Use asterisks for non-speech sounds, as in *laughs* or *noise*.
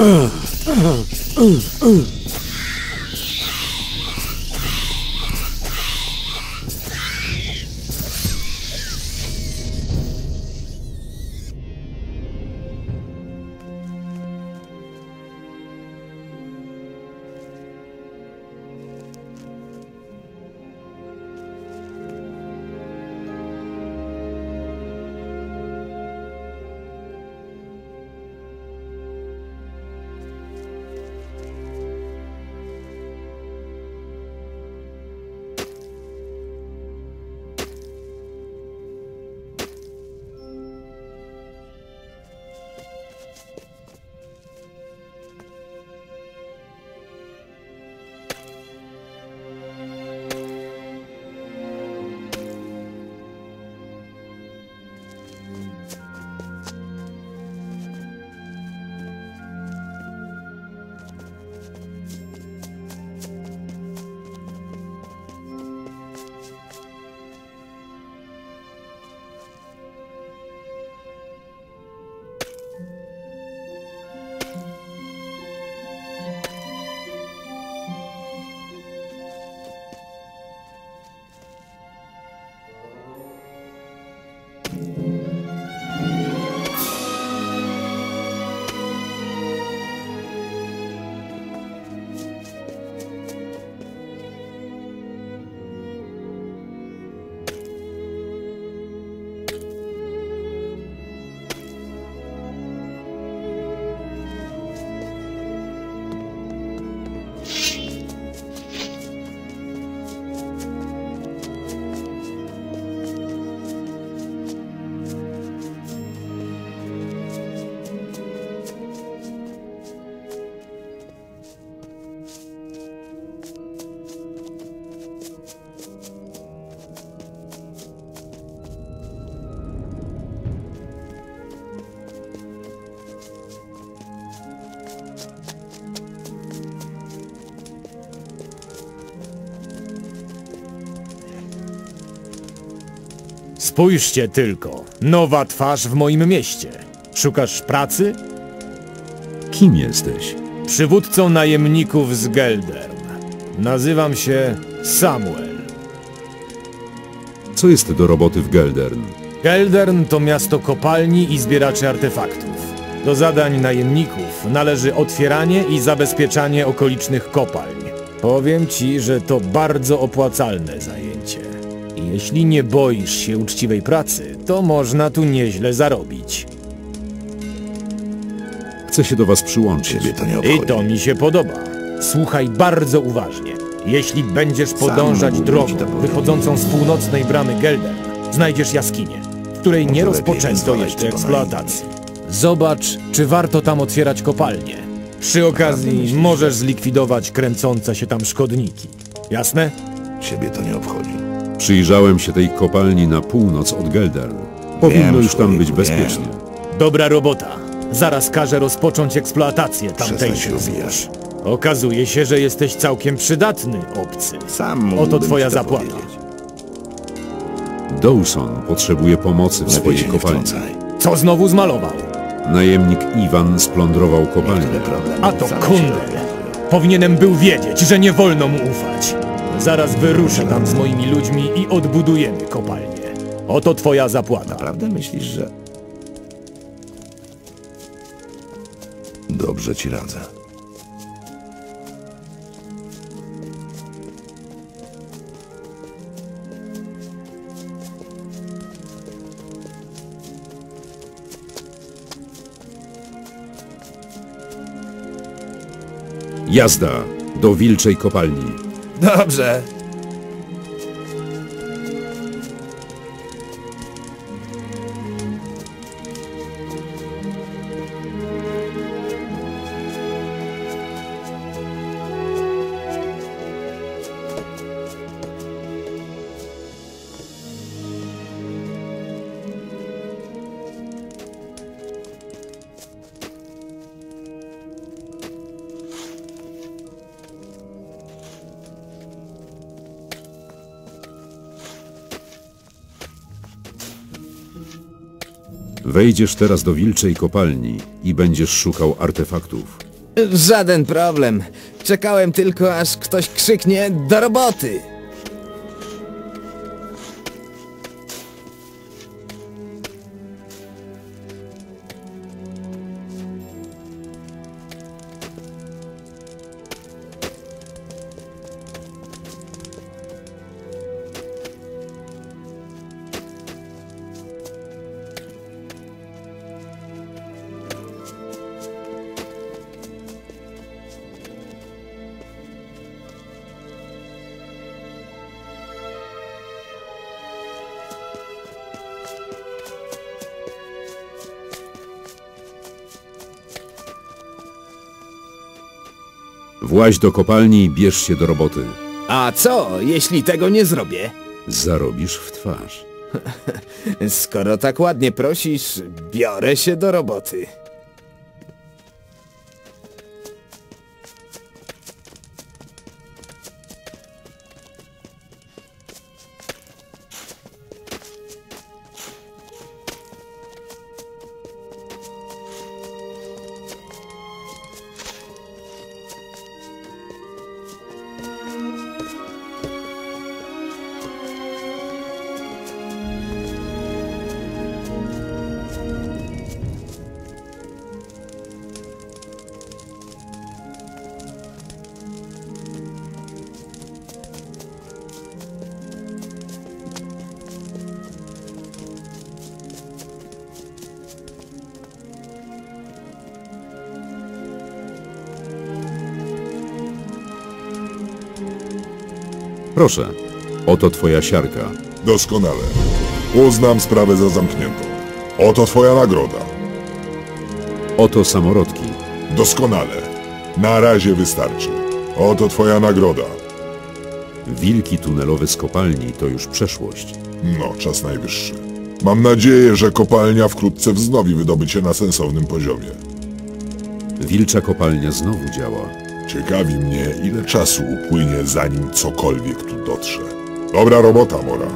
uh, uh, uh, uh. Spójrzcie tylko, nowa twarz w moim mieście. Szukasz pracy? Kim jesteś? Przywódcą najemników z Geldern. Nazywam się Samuel. Co jest do roboty w Geldern? Geldern to miasto kopalni i zbieraczy artefaktów. Do zadań najemników należy otwieranie i zabezpieczanie okolicznych kopalń. Powiem ci, że to bardzo opłacalne zajęcie. I Jeśli nie boisz się uczciwej pracy, to można tu nieźle zarobić. Chcę się do was przyłączyć. Ciebie to nie I obchodzi. to mi się podoba. Słuchaj bardzo uważnie. Jeśli będziesz podążać drogą wychodzącą z północnej bramy Gelden, znajdziesz jaskinię, w której nie Może rozpoczęto jeszcze eksploatacji. Zobacz, czy warto tam otwierać kopalnię. Przy okazji możesz zlikwidować kręcące się tam szkodniki. Jasne? Ciebie to nie obchodzi. Przyjrzałem się tej kopalni na północ od Geldern. Powinno Wiem, już tam być człowieku, bezpiecznie. Dobra robota. Zaraz każę rozpocząć eksploatację Przestań tamtejszych się złóż. ubijać. Okazuje się, że jesteś całkiem przydatny, obcy. Sam mógłbym Oto twoja ci to zapłata. powiedzieć. Dawson potrzebuje pomocy w Lepiej swojej się nie kopalni. wtrącaj. Co znowu zmalował? Najemnik Iwan splądrował kopalnię. A to same się kundel. Powinienem był wiedzieć, że nie wolno mu ufać. Zaraz wyruszę tam z moimi ludźmi i odbudujemy kopalnię. Oto twoja zapłata. Naprawdę myślisz, że... Dobrze ci radzę. Jazda do wilczej kopalni. Dobrze. Wejdziesz teraz do wilczej kopalni i będziesz szukał artefaktów. Żaden problem. Czekałem tylko, aż ktoś krzyknie do roboty. Właź do kopalni i bierz się do roboty. A co, jeśli tego nie zrobię? Zarobisz w twarz. *laughs* Skoro tak ładnie prosisz, biorę się do roboty. Proszę, oto twoja siarka. Doskonale. Uznam sprawę za zamkniętą. Oto twoja nagroda. Oto samorodki. Doskonale. Na razie wystarczy. Oto twoja nagroda. Wilki tunelowe z kopalni to już przeszłość. No, czas najwyższy. Mam nadzieję, że kopalnia wkrótce wznowi wydobycie na sensownym poziomie. Wilcza kopalnia znowu działa. Ciekawi mnie, ile czasu upłynie, zanim cokolwiek tu dotrze. Dobra robota, Mora.